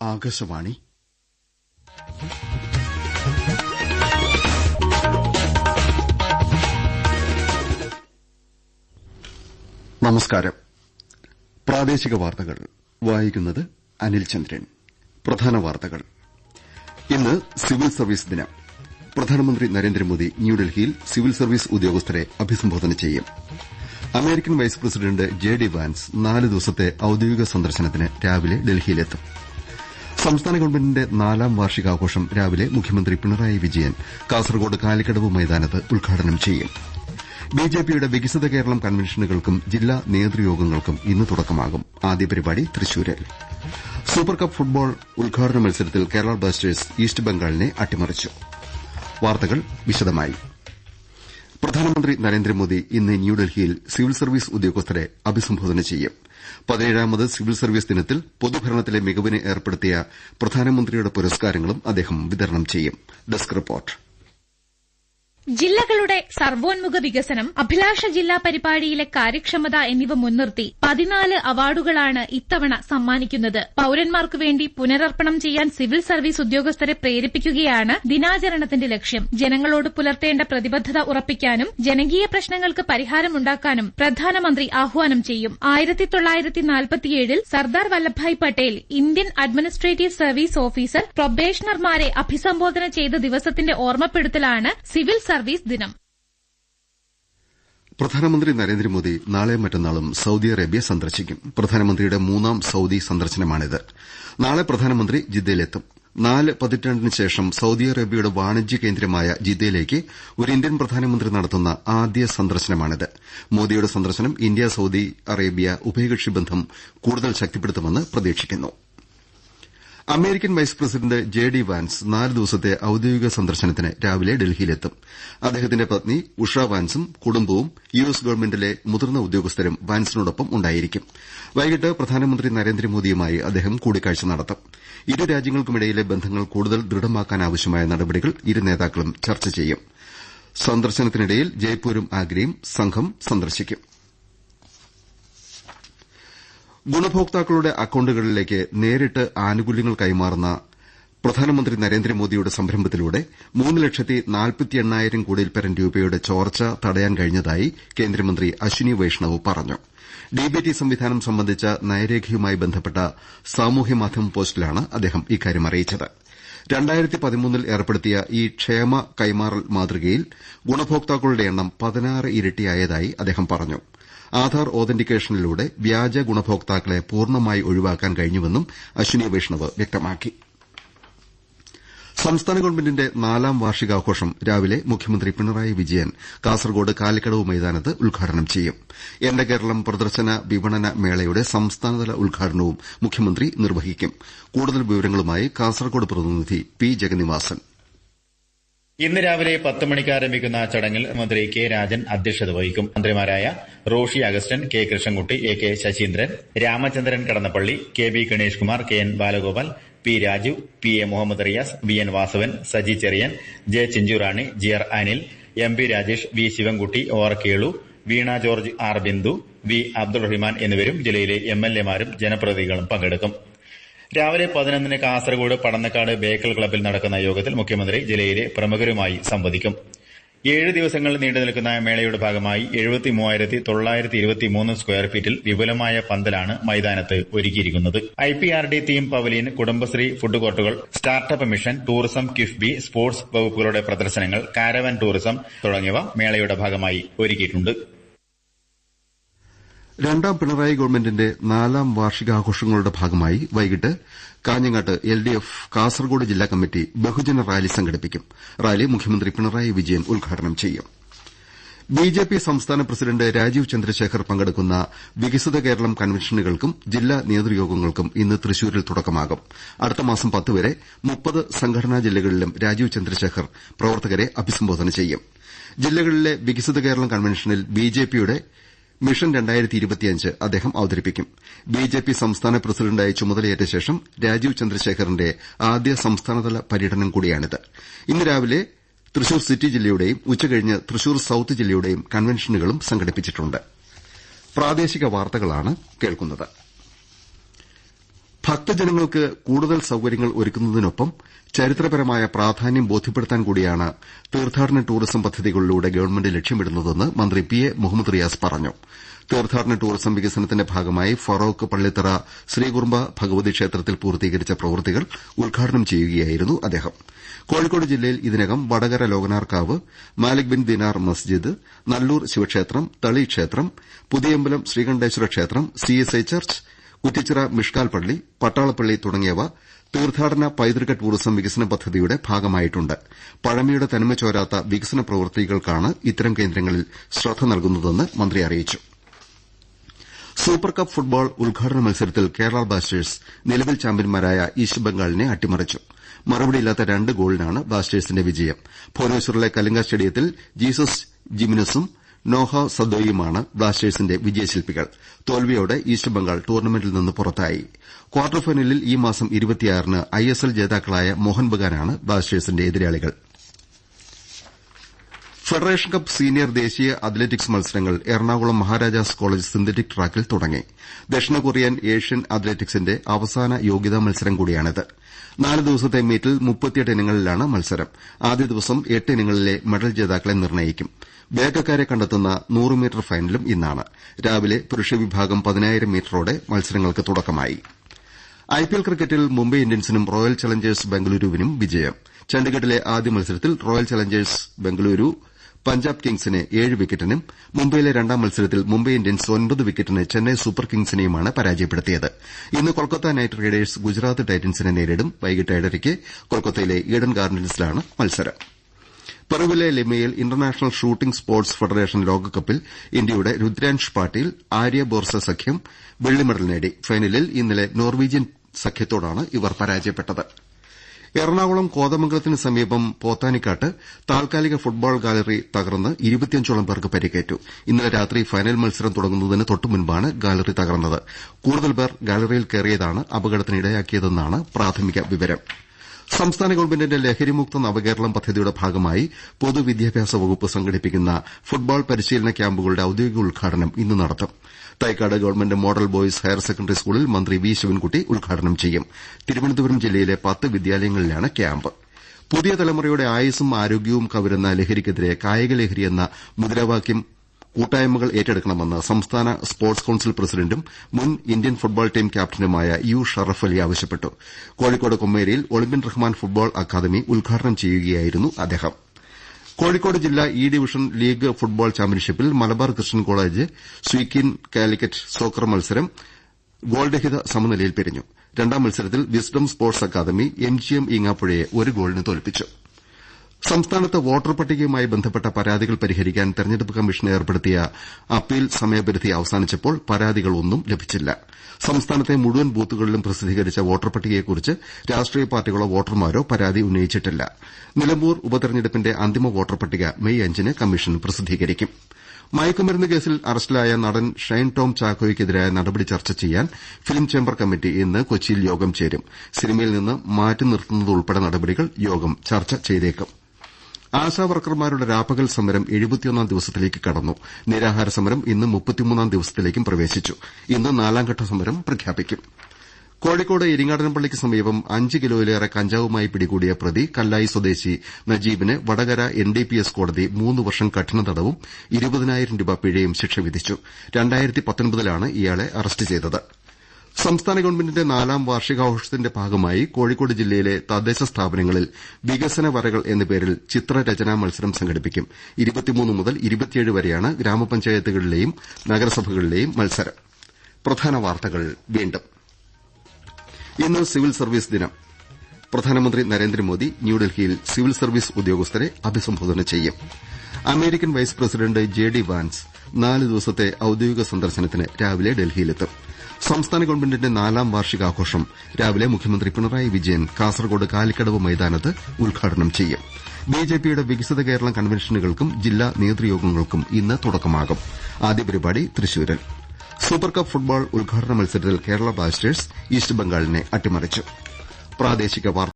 ആകാശവാണി. നമസ്കാരം. പ്രാദേശിക വാർത്തകൾ. വായിക്കുന്നത് അനിൽ ചന്ദ്രൻ. പ്രധാന വാർത്തകൾ. ഇന്ന് സിവിൽ സർവീസ് ദിനം. പ്രധാനമന്ത്രി നരേന്ദ്രമോദി ന്യൂഡൽഹിയിൽ സിവിൽ സർവീസ് ഉദ്യോഗസ്ഥരെ അഭിസംബോധന ചെയ്യും. American vice president J D Vance നാല് ദിവസത്തെ ഔദ്യോഗിക സന്ദർശനത്തിന് രാവിലെ ഡൽഹിയിലെത്തും. സംസ്ഥാന ഗവൺമെന്റിന്റെ നാലാം വാർഷികാഘോഷം രാവിലെ മുഖ്യമന്ത്രി പിണറായി വിജയൻ കാസർകോട് കാലിക്കടവ് മൈതാനത്ത് ഉദ്ഘാടനം ചെയ്യും. ബിജെപിയുടെ വികസിത കേരളം കൺവെൻഷനുകൾക്കും ജില്ലാ നേതൃയോഗങ്ങൾക്കും ഇന്ന് തുടക്കമാകും. ആദ്യ പരിപാടി തൃശൂരിൽ. സൂപ്പർകപ്പ് ഫുട്ബോൾ ഉദ്ഘാടന മത്സരത്തിൽ കേരള ബ്ലാസ്റ്റേഴ്സ് ഈസ്റ്റ് ബംഗാളിനെ അട്ടിമറിച്ചു. വാർത്തകൾ വിശദമായി. പ്രധാനമന്ത്രി നരേന്ദ്രമോദി ഇന്ന് ന്യൂഡൽഹിയിൽ സിവിൽ സർവീസ് ഉദ്യോഗസ്ഥരെ അഭിസംബോധന ചെയ്യും. പതിനേഴാമത് സിവിൽ സർവീസ് ദിനത്തിൽ പൊതുഭരണത്തിലെ മികവിന് ഏർപ്പെടുത്തിയ പ്രധാനമന്ത്രിയുടെ പുരസ്കാരങ്ങളും അദ്ദേഹം വിതരണം ചെയ്യും. ജില്ലകളുടെ സർവോന്മുഖ വികസനം അഭിലാഷ ജില്ലാ പരിപാടിയിലെ കാര്യക്ഷമത എന്നിവ മുൻനിർത്തി പതിനാല് അവാർഡുകളാണ് ഇത്തവണ സമ്മാനിക്കുന്നത്. പൌരന്മാർക്കു വേണ്ടി പുനരർപ്പണം ചെയ്യാൻ സിവിൽ സർവീസ് ഉദ്യോഗസ്ഥരെ പ്രേരിപ്പിക്കുകയാണ് ദിനാചരണത്തിന്റെ ലക്ഷ്യം. ജനങ്ങളോട് പുലർത്തേണ്ട പ്രതിബദ്ധത ഉറപ്പിക്കാനും ജനകീയ പ്രശ്നങ്ങൾക്ക് പരിഹാരമുണ്ടാക്കാനും പ്രധാനമന്ത്രി ആഹ്വാനം ചെയ്യും. ആയിരത്തി തൊള്ളായിരത്തി നാൽപ്പത്തിയേഴിൽ Sardar Vallabhbhai Patel Indian administrative service officer പ്രൊബേഷണർമാരെ അഭിസംബോധന ചെയ്ത ദിവസത്തിന്റെ ഓർമ്മപ്പെടുത്തലാണ് സിവിൽ സർവീസ് ദിനം. പ്രധാനമന്ത്രി നരേന്ദ്രമോദി നാളെ മറ്റന്നാളും സൌദി അറേബ്യ സന്ദർശിക്കും. പ്രധാനമന്ത്രിയുടെ മൂന്നാം സൌദി സന്ദർശനമാണിത്. നാളെ പ്രധാനമന്ത്രി ജിദ്ദയിലെത്തും. നാല് പതിറ്റാണ്ടിന് ശേഷം സൌദി അറേബ്യയുടെ വാണിജ്യ കേന്ദ്രമായ ജിദ്ദയിലേക്ക് ഒരു ഇന്ത്യൻ പ്രധാനമന്ത്രി നടത്തുന്ന ആദ്യ സന്ദർശനമാണിത്. മോദിയുടെ സന്ദർശനം ഇന്ത്യ സൌദി അറേബ്യ ഉഭയകക്ഷി ബന്ധം കൂടുതൽ ശക്തിപ്പെടുത്തുമെന്ന് പ്രതീക്ഷിക്കുന്നു. American vice president J D Vance നാല് ദിവസത്തെ ഔദ്യോഗിക സന്ദർശനത്തിന് രാവിലെ ഡൽഹിയിലെത്തും. അദ്ദേഹത്തിന്റെ പത്നി ഉഷ വാൻസും കുടുംബവും യു എസ് ഗവൺമെന്റിലെ മുതിർന്ന ഉദ്യോഗസ്ഥരും വാൻസിനോടൊപ്പം ഉണ്ടായിരിക്കും. വൈകിട്ട് പ്രധാനമന്ത്രി നരേന്ദ്രമോദിയുമായി അദ്ദേഹം കൂടിക്കാഴ്ച നടത്തും. ഇരു രാജ്യങ്ങൾക്കുമിടയിലെ ബന്ധങ്ങൾ കൂടുതൽ ദൃഢമാക്കാനാവശ്യമായ നടപടികൾ ഇരു നേതാക്കളും ചർച്ച ചെയ്യും. സന്ദർശനത്തിനിടയിൽ ജയ്പൂരും ആഗ്രയും സംഘം സന്ദർശിക്കും. ഗുണഭോക്താക്കളുടെ അക്കൌണ്ടുകളിലേക്ക് നേരിട്ട് ആനുകൂല്യങ്ങൾ കൈമാറുന്ന പ്രധാനമന്ത്രി നരേന്ദ്രമോദിയുടെ സംരംഭത്തിലൂടെ മൂന്ന് ലക്ഷത്തി നാൽപ്പത്തി എണ്ണായിരം കോടിയിൽപ്പരം രൂപയുടെ ചോർച്ച തടയാൻ കഴിഞ്ഞതായി കേന്ദ്രമന്ത്രി അശ്വിനി വൈഷ്ണവ് പറഞ്ഞു. ഡിബിടി സംവിധാനം സംബന്ധിച്ച നയരേഖയുമായി ബന്ധപ്പെട്ട സാമൂഹ്യമാധ്യമ പോസ്റ്റിലാണ് അദ്ദേഹം ഇക്കാര്യം അറിയിച്ചത്. ൽ ഏർപ്പെടുത്തിയ ഈ ക്ഷേമ കൈമാറൽ മാതൃകയിൽ ഗുണഭോക്താക്കളുടെ എണ്ണം പതിനാറ് ഇരട്ടിയായതായി അദ്ദേഹം പറഞ്ഞു. ആധാർ ഓതന്റിക്കേഷനിലൂടെ വ്യാജ ഗുണഭോക്താക്കളെ പൂർണമായി ഒഴിവാക്കാൻ കഴിഞ്ഞുവെന്നും അശ്വിനി വൈഷ്ണവ് വ്യക്തമാക്കി. സംസ്ഥാന ഗവൺമെന്റിന്റെ നാലാം വാർഷികാഘോഷം രാവിലെ മുഖ്യമന്ത്രി പിണറായി വിജയൻ കാസർകോട് കാലിക്കടവ് മൈതാനത്ത് ഉദ്ഘാടനം ചെയ്യും. എന്റെ കേരളം പ്രദർശന വിപണന മേളയുടെ സംസ്ഥാനതല ഉദ്ഘാടനവും മുഖ്യമന്ത്രി നിർവഹിക്കും. കൂടുതൽ വിവരങ്ങളുമായി കാസർകോട് പ്രതിനിധി പി ജഗന്നിവാസൻ. ഇന്ന് രാവിലെ പത്ത് മണിക്ക് ആരംഭിക്കുന്ന ചടങ്ങിൽ മന്ത്രി കെ രാജൻ അധ്യക്ഷത വഹിക്കും. മന്ത്രിമാരായ Roshi Augustine K Krishnankutty A K Saseendran Ramachandran Kadannappally K B Ganesh Kumar K N Balagopal P Raju P A Muhammad Riyas V N Vasavan Saji Cherian J Chinchurani G R Anil M P Rajesh V Sivankutty O R Kelu Veena George R Bindu V Abdul Rahman എന്നിവരും ജില്ലയിലെ M L എമാരും ജനപ്രതിനിധികളും പങ്കെടുക്കും. രാവിലെ പതിനൊന്നിന് കാസർഗോഡ് പടന്നക്കാട് ബേക്കൽ ക്ലബ്ബിൽ നടക്കുന്ന യോഗത്തിൽ മുഖ്യമന്ത്രി ജില്ലയിലെ പ്രമുഖരുമായി സംവദിക്കും. ഏഴ് ദിവസങ്ങൾ നീണ്ടു നിൽക്കുന്ന മേളയുടെ ഭാഗമായി എഴുപത്തി മൂവായിരത്തി തൊള്ളായിരത്തി ഇരുപത്തിമൂന്ന് സ്ക്വയർ ഫീറ്റിൽ വിപുലമായ പന്തലാണ് മൈതാനത്ത് ഒരുക്കിയിരിക്കുന്നത്. I P R D theme pavilion Kudumbashree food കോർട്ടുകൾ startup mission tourism KIIFB sports വകുപ്പുകളുടെ പ്രദർശനങ്ങൾ കാരവൻ ടൂറിസം തുടങ്ങിയവ മേളയുടെ ഭാഗമായി ഒരുക്കിയിട്ടുണ്ട്. രണ്ടാം പിണറായി ഗവൺമെന്റിന്റെ നാലാം വാർഷികാഘോഷങ്ങളുടെ ഭാഗമായി വൈകിട്ട് കാഞ്ഞങ്ങാട്ട് എൽഡിഎഫ് കാസർകോട് ജില്ലാ കമ്മിറ്റി ബഹുജന റാലി സംഘടിപ്പിക്കും. റാലി മുഖ്യമന്ത്രി പിണറായി വിജയൻ ഉദ്ഘാടനം ചെയ്യും. ബിജെപി സംസ്ഥാന പ്രസിഡന്റ് രാജീവ് ചന്ദ്രശേഖർ പങ്കെടുക്കുന്ന വികസിത കേരളം കൺവെൻഷനുകൾക്കും ജില്ലാ നേതൃയോഗങ്ങൾക്കും ഇന്ന് തൃശൂരിൽ തുടക്കമാകും. അടുത്ത മാസം പത്ത് വരെ മുപ്പത് സംഘടനാ ജില്ലകളിലും രാജീവ് ചന്ദ്രശേഖർ പ്രവർത്തകരെ അഭിസംബോധന ചെയ്യും. ജില്ലകളിലെ വികസിത കേരളം കൺവെൻഷനിൽ ബിജെപിയുടെ മിഷൻ അദ്ദേഹം അവതരിപ്പിക്കും. ബിജെപി സംസ്ഥാന പ്രസിഡന്റായി ചുമതലയേറ്റ ശേഷം രാജീവ് ചന്ദ്രശേഖറിന്റെ ആദ്യ സംസ്ഥാനതല പര്യടനം കൂടിയാണിത്. ഇന്ന് രാവിലെ തൃശൂർ സിറ്റി ജില്ലയുടെയും ഉച്ചകഴിഞ്ഞ് തൃശൂർ സൌത്ത് ജില്ലയുടെയും കൺവെൻഷനുകളും സംഘടിപ്പിച്ചിട്ടുണ്ട്. ഭക്തജനങ്ങൾക്ക് കൂടുതൽ സൌകര്യങ്ങൾ ഒരുക്കുന്നതിനൊപ്പം ചരിത്രപരമായ പ്രാധാന്യം ബോധ്യപ്പെടുത്താൻ കൂടിയാണ് തീർത്ഥാടന ടൂറിസം പദ്ധതികളിലൂടെ ഗവൺമെന്റ് ലക്ഷ്യമിടുന്നതെന്ന് മന്ത്രി പി എ മുഹമ്മദ് റിയാസ് പറഞ്ഞു. തീർത്ഥാടന ടൂറിസം വികസനത്തിന്റെ ഭാഗമായി ഫറോക്ക് പള്ളിത്തറ ശ്രീകുറുമ്പ ഭഗവതി ക്ഷേത്രത്തിൽ പൂർത്തീകരിച്ച പ്രവൃത്തികൾ ഉദ്ഘാടനം ചെയ്യുകയായിരുന്നു അദ്ദേഹം. കോഴിക്കോട് ജില്ലയിൽ ഇതിനകം വടകര ലോകനാർക്കാവ് മാലിക് ബിൻ ദിനാർ മസ്ജിദ് നല്ലൂർ ശിവക്ഷേത്രം തളി ക്ഷേത്രം പുതിയമ്പലം ശ്രീകണ്ഠേശ്വര ക്ഷേത്രം സിഎസ്ഐ ചർച്ച് കുറ്റിച്ചിറ മിഷ്കാൽ പള്ളി പട്ടാളപ്പള്ളി തുടങ്ങിയവ തീർത്ഥാടന പൈതൃക ടൂറിസം വികസന പദ്ധതിയുടെ ഭാഗമായിട്ടുണ്ട്. പഴമയുടെ തനിമ ചോരാത്ത വികസന പ്രവൃത്തികൾക്കാണ് ഇത്തരം കേന്ദ്രങ്ങളിൽ ശ്രദ്ധ നൽകുന്നതെന്ന് മന്ത്രി അറിയിച്ചു. സൂപ്പർ കപ്പ് ഫുട്ബോൾ ഉദ്ഘാടന മത്സരത്തിൽ കേരള ബ്ലാസ്റ്റേഴ്സ് നിലവിൽ ചാമ്പ്യന്മാരായ ഈസ്റ്റ് ബംഗാളിനെ അട്ടിമറിച്ചു. മറുപടിയില്ലാത്ത രണ്ട് ഗോളിനാണ് ബ്ലാസ്റ്റേഴ്സിന്റെ വിജയം. ഭുവനേശ്വറിലെ കലിംഗ സ്റ്റേഡിയത്തിൽ ജീസസ് ജിമിനസും നോഹ സദോയുമാണ് ബ്ലാസ്റ്റേഴ്സിന്റെ വിജയശില്പികൾ. തോൽവിയോടെ ഈസ്റ്റ് ബംഗാൾ ടൂർണമെന്റിൽ നിന്ന് പുറത്തായി. ക്വാർട്ടർ ഫൈനലിൽ ഈ മാസം ന് ഐഎസ്എൽ ജേതാക്കളായ മോഹൻ ബഗാനാണ് ബ്ലാസ്റ്റേഴ്സിന്റെ എതിരാളികൾ. ഫെഡറേഷൻ കപ്പ് സീനിയർ ദേശീയ അത്ലറ്റിക്സ് മത്സരങ്ങൾ എറണാകുളം മഹാരാജാസ് കോളേജ് സിന്തറ്റിക് ട്രാക്കിൽ തുടങ്ങി. ദക്ഷിണ കൊറിയൻ ഏഷ്യൻ അത്ലറ്റിക്സിന്റെ അവസാന യോഗ്യതാ മത്സരം കൂടിയാണിത്. നാല് ദിവസത്തെ മീറ്റിൽ മുപ്പത്തിയെട്ട് ഇനങ്ങളിലാണ് മത്സരം. ആദ്യ ദിവസം എട്ട് ഇനങ്ങളിലെ മെഡൽ ജേതാക്കളെ നിർണയിക്കും വേഗക്കാരെ കണ്ടെത്തുന്ന നൂറ് മീറ്റർ ഫൈനലും ഇന്നാണ്. രാവിലെ പുരുഷ വിഭാഗം പതിനായിരം മീറ്ററോടെ മത്സരങ്ങൾക്ക് തുടക്കമായി. ഐപിഎൽ ക്രിക്കറ്റിൽ മുംബൈ ഇന്ത്യൻസിനും റോയൽ ചലഞ്ചേഴ്സ് ബംഗളൂരുവിനും വിജയം. ചണ്ഡിഗഡിലെ ആദ്യ മത്സരത്തിൽ റോയൽ ചലഞ്ചേഴ്സ് ബംഗളൂരു പഞ്ചാബ് കിങ്സിനെ ഏഴ് വിക്കറ്റിനും മുംബൈയിലെ രണ്ടാം മത്സരത്തിൽ മുംബൈ ഇന്ത്യൻസ് ഒൻപത് വിക്കറ്റിന് ചെന്നൈ സൂപ്പർ കിങ്സിനെയുമാണ് പരാജയപ്പെടുത്തിയത്. ഇന്ന് കൊൽക്കത്ത നൈറ്റ് റൈഡേഴ്സ് ഗുജറാത്ത് ടൈറ്റൻസിനെ നേരിടും. വൈകിട്ട് ഏഴരയ്ക്ക് കൊൽക്കത്തയിലെ ഈഡൻ ഗാർഡൻസിലാണ് മത്സരം. പെറുവിലെ ലിമയിൽ ഇന്റർനാഷണൽ ഷൂട്ടിംഗ് സ്പോർട്സ് ഫെഡറേഷൻ ലോകകപ്പിൽ ഇന്ത്യയുടെ രുദ്രാൻഷ് പാട്ടീൽ ആര്യ ബോർസ സഖ്യം വെള്ളി മെഡൽ നേടി. ഫൈനലിൽ ഇന്നലെ നോർവീജിയൻ സഖ്യത്തോടാണ് ഇവർ പരാജയപ്പെട്ടത്. എറണാകുളം കോതമംഗലത്തിന് സമീപം പോത്താനിക്കാട്ട് താൽക്കാലിക ഫുട്ബോൾ ഗാലറി തകർന്ന് ഇരുപത്തിയഞ്ചോളം പേർക്ക് പരിക്കേറ്റു. ഇന്നലെ രാത്രി ഫൈനൽ മത്സരം തുടങ്ങുന്നതിന് തൊട്ടുമുൻപാണ് ഗാലറി തകർന്നത്. കൂടുതൽ പേർ ഗാലറിയിൽ കയറിയതാണ് അപകടത്തിനിടയാക്കിയതെന്നാണ് പ്രാഥമിക വിവരം. സംസ്ഥാന ഗവൺമെന്റിന്റെ ലഹരിമുക്ത നവകേരളം പദ്ധതിയുടെ ഭാഗമായി പൊതുവിദ്യാഭ്യാസ വകുപ്പ് സംഘടിപ്പിക്കുന്ന ഫുട്ബോൾ പരിശീലന ക്യാമ്പുകളുടെ ഔദ്യോഗിക ഉദ്ഘാടനം ഇന്ന് നടത്തും. Thycaud government model boys higher secondary സ്കൂളിൽ മന്ത്രി വി ശിവൻകുട്ടി ഉദ്ഘാടനം ചെയ്യും. തിരുവനന്തപുരം ജില്ലയിലെ പത്ത് വിദ്യാലയങ്ങളിലാണ് ക്യാമ്പ്. പുതിയ തലമുറയുടെ ആയുസ്സും ആരോഗ്യവും കവരുന്ന ലഹരിക്കെതിരെ കായിക ലഹരി എന്ന മുദ്രാവാക്യം കൂട്ടായ്മകൾ ഏറ്റെടുക്കണമെന്ന് സംസ്ഥാന സ്പോർട്സ് കൌൺസിൽ പ്രസിഡന്റും മുൻ ഇന്ത്യൻ ഫുട്ബോൾ ടീം ക്യാപ്റ്റനുമായ യു ഷറഫ് അലി ആവശ്യപ്പെട്ടു. കോഴിക്കോട് കൊമ്മേരിയിൽ ഒളിമ്പ്യൻ റഹ്മാൻ ഫുട്ബോൾ അക്കാദമി ഉദ്ഘാടനം ചെയ്യുകയായിരുന്നു അദ്ദേഹം. കോഴിക്കോട് ജില്ലാ ഇ ഡിവിഷൻ ലീഗ് ഫുട്ബോൾ ചാമ്പ്യൻഷിപ്പിൽ മലബാർ ക്രിസ്ത്യൻ കോളേജ് സ്വീക്കിൻ കാലിക്കറ്റ് സോക്കർ മത്സരം ഗോൾരഹിത സമനിലയിൽ പിരിഞ്ഞു. രണ്ടാം മത്സരത്തിൽ wisdom sports academy M G M ഈങ്ങാപ്പുഴയെ ഒരു ഗോളിന് തോൽപ്പിച്ചു. സംസ്ഥാനത്ത് വോട്ടർ പട്ടികയുമായി ബന്ധപ്പെട്ട പരാതികൾ പരിഹരിക്കാൻ തെരഞ്ഞെടുപ്പ് കമ്മീഷൻ ഏർപ്പെടുത്തിയ അപ്പീൽ സമയപരിധി അവസാനിച്ചപ്പോൾ പരാതികളൊന്നും ലഭിച്ചില്ല. സംസ്ഥാനത്തെ മുഴുവൻ ബൂത്തുകളിലും പ്രസിദ്ധീകരിച്ച വോട്ടർ പട്ടികയെക്കുറിച്ച് രാഷ്ട്രീയ പാർട്ടികളോ വോട്ടർമാരോ പരാതി ഉന്നയിച്ചിട്ടില്ല. നിലമ്പൂർ ഉപതെരഞ്ഞെടുപ്പിന്റെ അന്തിമ വോട്ടർ പട്ടിക മെയ് അഞ്ചിന് കമ്മീഷൻ പ്രസിദ്ധീകരിക്കും. മയക്കുമരുന്ന് കേസിൽ അറസ്റ്റിലായ നടൻ ഷൈൻ ടോം ചാക്കോയ്ക്കെതിരായ നടപടി ചർച്ച ചെയ്യാൻ ഫിലിം ചേംബർ കമ്മിറ്റി ഇന്ന് കൊച്ചിയിൽ യോഗം ചേരും. സിനിമയിൽ നിന്ന് മാറ്റി നിർത്തുന്നതുൾപ്പെടെ നടപടികൾ യോഗം ചർച്ച ചെയ്തേക്കും. ആശാവർക്കർമാരുടെ രാപ്പകൽ സമരം എഴുപത്തിയൊന്നാം ദിവസത്തിലേക്ക് കടന്നു. നിരാഹാര സമരം ഇന്ന് മുപ്പത്തിമൂന്നാം ദിവസത്തിലേക്കും പ്രവേശിച്ചു. ഇന്ന് നാലാംഘട്ട സമരം പ്രഖ്യാപിക്കും. കോഴിക്കോട് ഇരിങ്ങാടൻപള്ളിക്ക് സമീപം അഞ്ച് കിലോയിലേറെ കഞ്ചാവുമായി പിടികൂടിയ പ്രതി കല്ലായി സ്വദേശി നജീബിന് വടകര എൻഡിപിഎസ് കോടതി മൂന്ന് വർഷം കഠിന തടവും ഇരുപതിനായിരം രൂപ പിഴയും ശിക്ഷ വിധിച്ചു. ഇയാളെ അറസ്റ്റ് ചെയ്തത്. സംസ്ഥാന ഗവൺമെന്റിന്റെ നാലാം വാർഷികാഘോഷത്തിന്റെ ഭാഗമായി കോഴിക്കോട് ജില്ലയിലെ തദ്ദേശ സ്ഥാപനങ്ങളിൽ വികസന വരകൾ എന്ന പേരിൽ ചിത്രരചനാ മത്സരം സംഘടിപ്പിക്കും. മുതൽ വരെയാണ് ഗ്രാമപഞ്ചായത്തുകളിലെയും നഗരസഭകളിലെയും മത്സരം. ഇന്ന് സിവിൽ സർവീസ് ദിനം. പ്രധാനമന്ത്രി നരേന്ദ്രമോദി ന്യൂഡൽഹിയിൽ സിവിൽ സർവീസ് ഉദ്യോഗസ്ഥരെ അഭിസംബോധന ചെയ്യും. American vice president J D Vance നാല് ദിവസത്തെ ഔദ്യോഗിക സന്ദർശനത്തിന് രാവിലെ ഡൽഹിയിലെത്തും. സംസ്ഥാന ഗവൺമെന്റിന്റെ നാലാം വാർഷികാഘോഷം. രാവിലെ മുഖ്യമന്ത്രി പിണറായി വിജയൻ കാസർകോട് കാലിക്കടവ് മൈതാനത്ത് ഉദ്ഘാടനം ചെയ്യും. ബിജെപിയുടെ വികസിത കേരളം കൺവെൻഷനുകൾക്കും ജില്ലാ നേതൃയോഗങ്ങൾക്കും ഇന്ന് തുടക്കമാകും. ആദ്യ പരിപാടി തൃശൂരിൽ. സൂപ്പർകപ്പ് ഫുട്ബോൾ ഉദ്ഘാടന മത്സരത്തിൽ കേരള ബ്ലാസ്റ്റേഴ്സ് ഈസ്റ്റ് ബംഗാളിനെ അട്ടിമറിച്ചു.